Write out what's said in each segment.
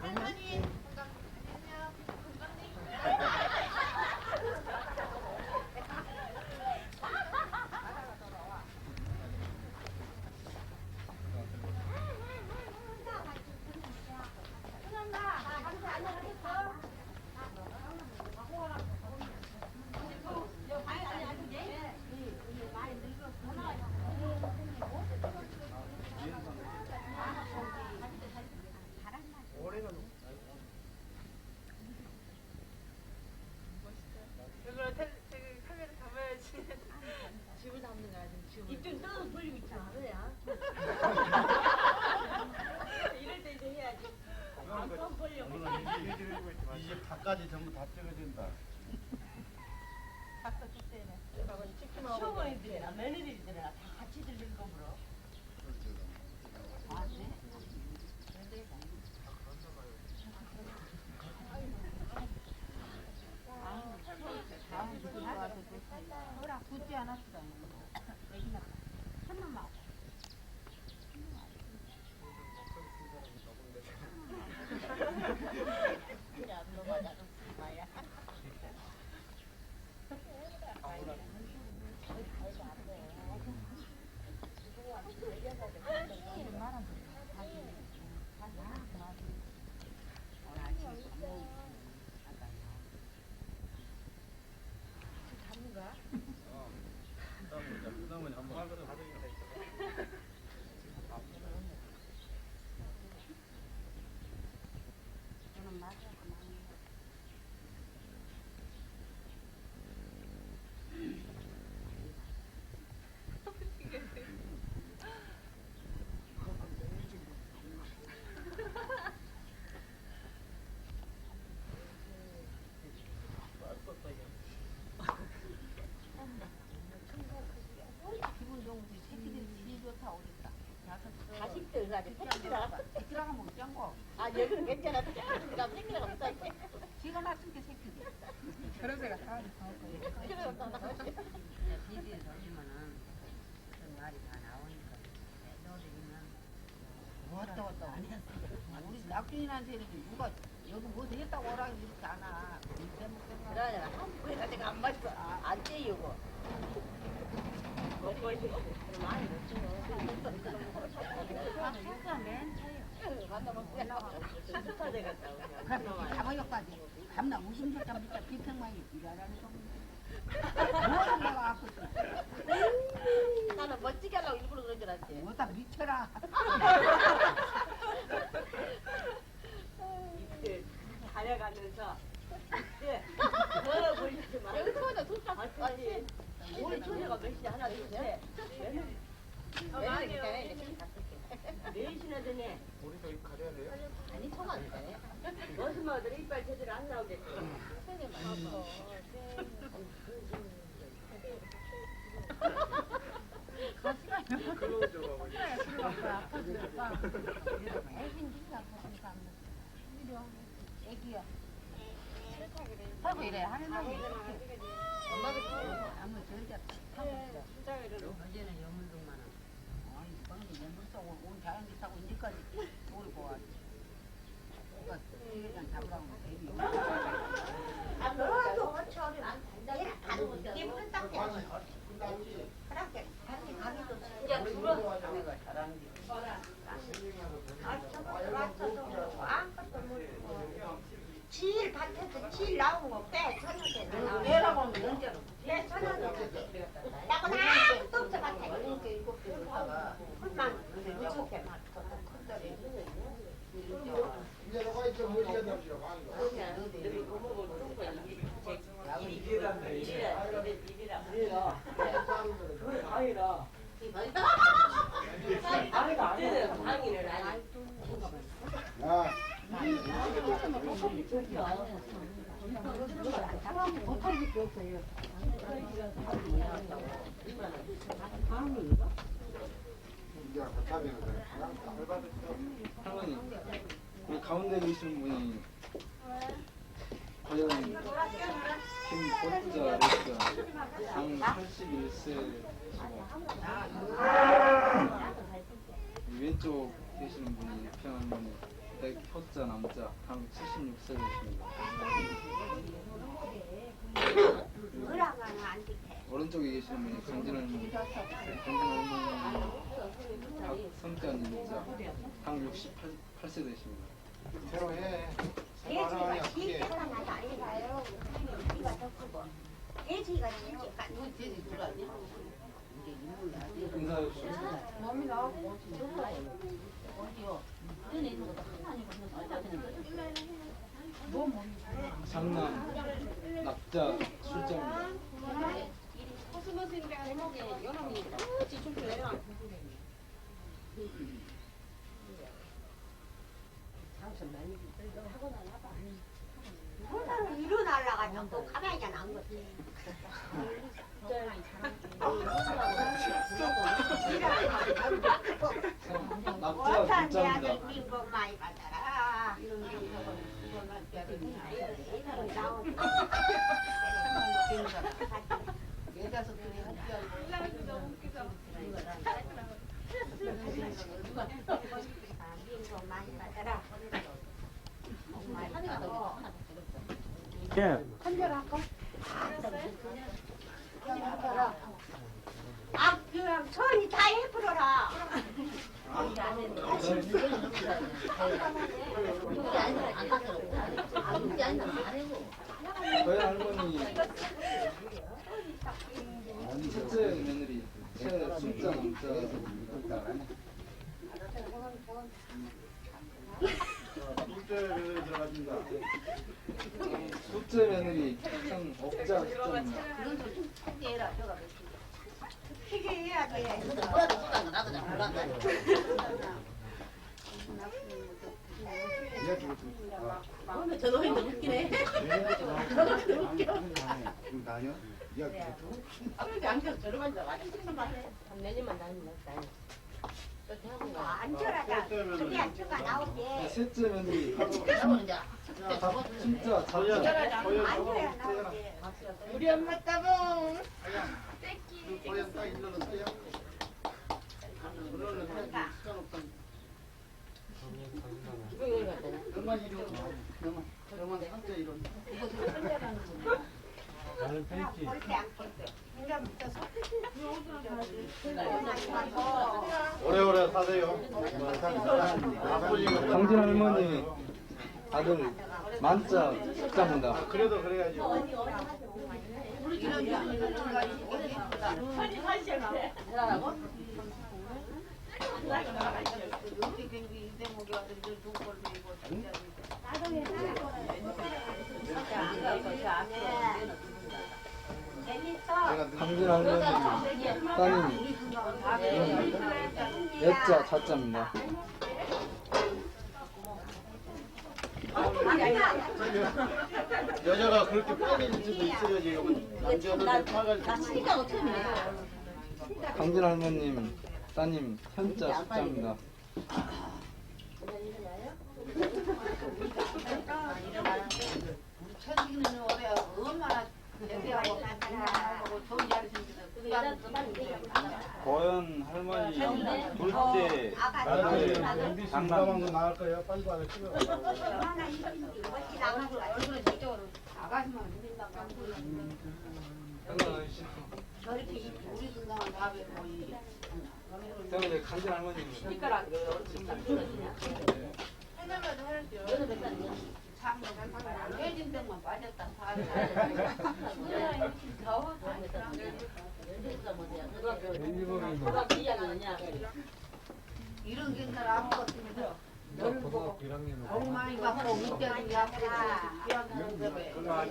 干什么你 여기는 괜찮아. 새끼가 새끼가 없다. 이제. 지가 낳은 게 새끼들. 그런 데가 다 나올 보면은 그런 말이 다 나오니까 너희는 왔다 왔다 우리 낙준이한테는 누가 여기 뭐 되겠다고 오라 이렇게 안 와. 그러잖아. 한국에다 내가 안 맞어. 안 떼이고. 먹고 있어. 많이 못 식사 맨 차요. 갔다 먹고 식사 돼갔다. 그 래서 잡아여까지 밤낮 웃음소 참 진짜 비평만이 일하라는 소리. 뭐는 내가 아프지. 나는 멋지게 하려고 일부러 그런 줄 알았지. 뭐다 미쳐라. 이때 가려가면서 이때 걸어 보이지 마. 여기서 먼저 둘다 같이. 우리 처녀가 몇시 하나 둘 셋. 며느리 있잖아. 넷이나 되네. 우리 저기 가려야 돼요? 아니 통안 돼. 무슨 마들 이빨 제대로 안 나오겠지. 하고 애긴 진짜 아프니까 애기야. 하고 이래 하는 놈이 엄마도 아무 저자 타고 있어. 어제는 여물동만 하고. 아니 방금 연물 쏘고 온 자연기 타고 이제까지 그러니까. 아, 돼. 질 밭에서 질 나온 거 빼, 저녁에 내라고 하면 언제로? 빼, 저녁에 나고 아무것도 없어 같아. 이렇게 이거 흙만 무척해 맞춰. 이제 너가 이제 뭐 해야 됩시오. 여기 고목을 푸는 거 이게 일이라 일이라 일이라 그래 아니라 아니가 아니라 방위를 아니 야, 우리 가운데 계신 분이 과연 김보자 레스가 당 81세. 왼쪽 계시는 분이 평할머니 백호자 남자 당 76세 되십니다. 뭐라고 하면 안 돼. 오른쪽에 계시는 분이 강진 할머니, 강진 할머니 박성자님이자 당 68세 되십니다. 새로 해. 태어나도 아닌가요? 돼지가 까 이거 돼지 아니야? 이게 인물이 아니야. 인사해 주시죠. 몸이 나오고 어디요? 장남 낙자 술자입니다. 혼자는 일어나려가 자꾸 가만히 안 거지. 어떤 술자입니다. 아들 민복 많이 받아라. 많이 그럼 천이 다 해부러라. 저희 할머니 첫째 며느리 최순자 남자 둘째 들어가신다. 첫째 며느리 참 억자 숙자 저도 웃기네. 지금 다녀? 이제 아버지 안경 저러 앉아. 내년만 다니면 다니. 앉아라. 그게 앉아가 나오지. 네, 셋째 며느리 자, 진짜 자자 앉아야 나오지. 우리 엄마 따봉. 일러놓으세요. 얼마 이름 영원 상자 이름 볼때안 볼때. 오래오래 사세요. 강진 할머니 아들 만자 숙자입니다. 그래도 그래야지. 재밌어. 강진 할머니 따님 예자 자자입니다. 여자가 그렇게 수도 있어야지. 남자들 빠가지고. 강진 할머님 따님 현자 숙자입니다. 고현 할머니 둘째 연비 상담한 거 나갈 거예요. 빨리 와서 찍어. 얼굴에 저쪽으로 아가씨만 믿는다고 저렇게 우리 건강한 밥에 거의 그다음에 이제 강진 할머니입니다. 참 해진 데만 빠졌다 이런 gen날 아무것도 없어 너를 보고 너무 귀한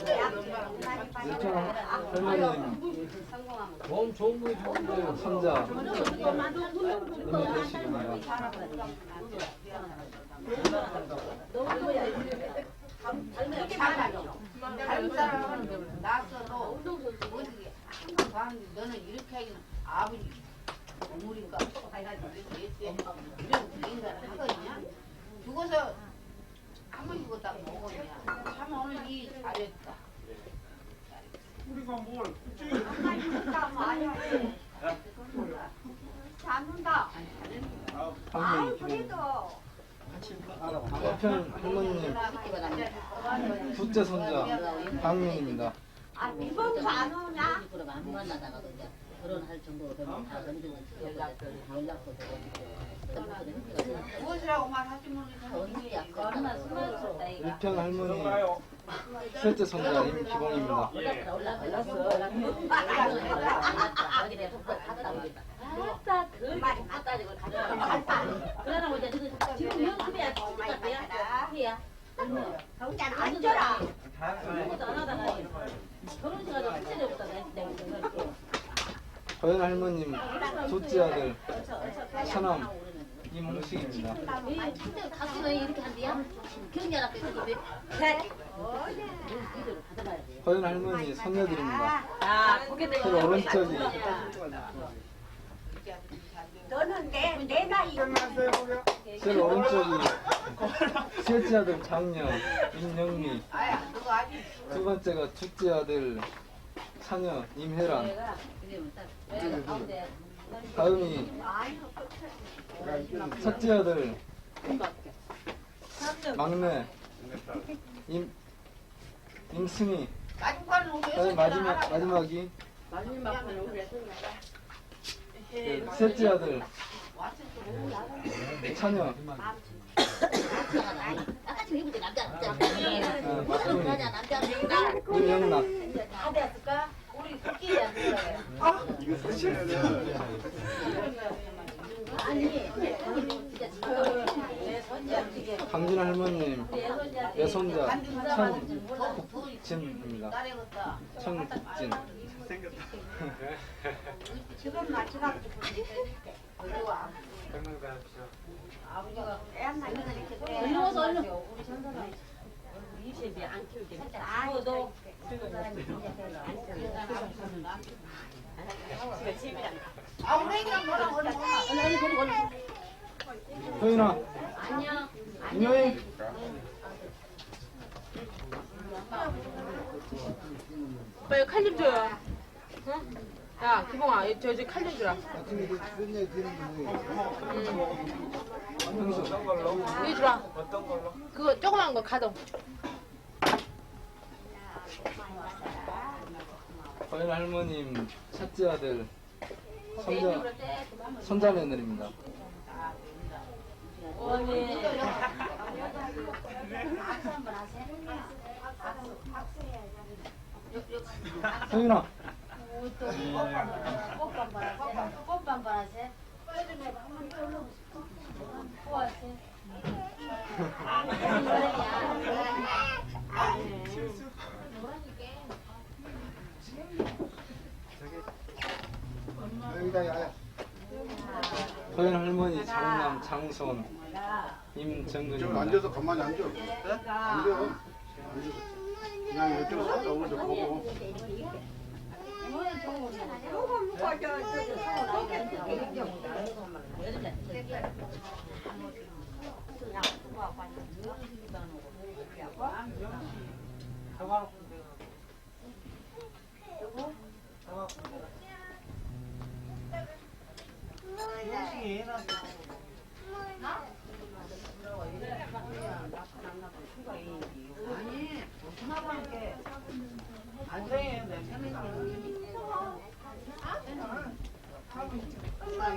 데에 일천 할머님 몸 좋은 거 좋은데 되시입니다. 그렇게 많아요 다른 사람은 낳았어도 어디 한번 가는데 너는 이렇게 하기는 아버지 우물인가 해가지고 이런 인간을 하거든요 죽어서 한번 죽었다고 먹었냐 참 오늘 이 잘했다 엄마 죽다 말이야. 잡는다. 아이 할머니 기름 그래도 남편 할머님 둘째 손자 강민입니다. 아 비번도 안 오냐? 안 만나다가도 이제 결혼할 정도로 되면 다 연락도 연락도 되고 숨어졌다 이거. 일평 할머니 셋째 손자 임기봉입니다. 그안 줘라. 할머님 둘째 아들 차남 임홍식입니다. 이 진짜 가수가 이렇게 한대야? 경찰 앞에 서왜 이대로 가져가야 돼. 거연 할머니 손녀들입니다. 아, 고개 제 오른쪽이 너는 내 내 나이 제 오른쪽이 셋째 아들 장녀 임영미 두 번째가 둘째 아들 차녀 임혜란 다음이 첫째 아들. 막내. 임 임승희 마지막은 그다음 마지막 마지막이. 그 셋째 아들. 아까 해보자 남자 남자 어, 막둥이 남자 남자 임영락. 다 됐을까? 우리 강진 할머님 외손자 천국진입니다. 천국진 지금 마지막 아버지가 애한나 이렇게 돼. 얼른 얼른. 아이고 아, 우리 애기랑 너랑 얼마 소윤아 안녕. 안녕히 오빠 이거 칼좀 줘요. 응? 야 기봉아 저 이제 칼좀 주라. 들으면 형수 이거 주라. 어떤 걸로? 그거 조그만 거 가동. 거연 할머님 첫째 아들 손자 손자 며느리입니다. 소윤아 여기다 야야. 거연 할머니 장남 장손 좀 임정근입니다. 앉아서 가만히 앉아. 앉아. 앉아. 그냥 이쪽으로 살짝 오른쪽 보고. 아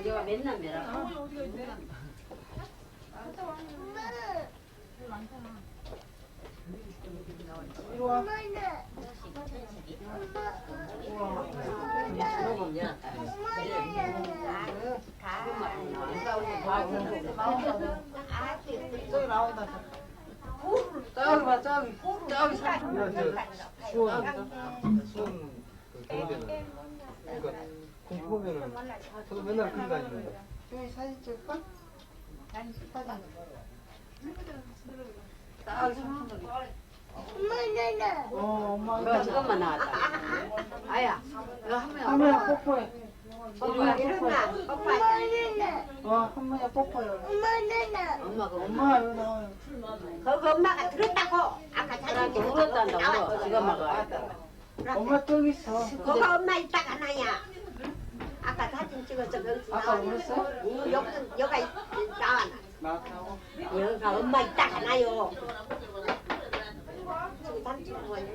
내가 맨날 매라. 저기 나온다. 저기 봐 저기. 저기 수원 그 경대는 그러니까 공포면은 저도 맨날 그런 다니는데 저기 사진 찍을까? 사진. 어, 엄마. 너 저것만 나왔다. 아야, 너 한번 할머니 뽀뽀해. 일어나 일어나 오빠 어, 할머니 뽀뽀해. 엄마가 엄마 엄마 여기 나와요. 거기 엄마가 들었다고 아까 사진 나한테 울었단다 울어. 지가 막아. 엄마 또 있어. 거기 엄마 있다가 나야 아까 사진 찍어서 거기서 아까 나왔는데 울었어? 응, 여기서 여가 나와 나하고 여기가 엄마 있다 하나요. 저기 단체 뭐하냐?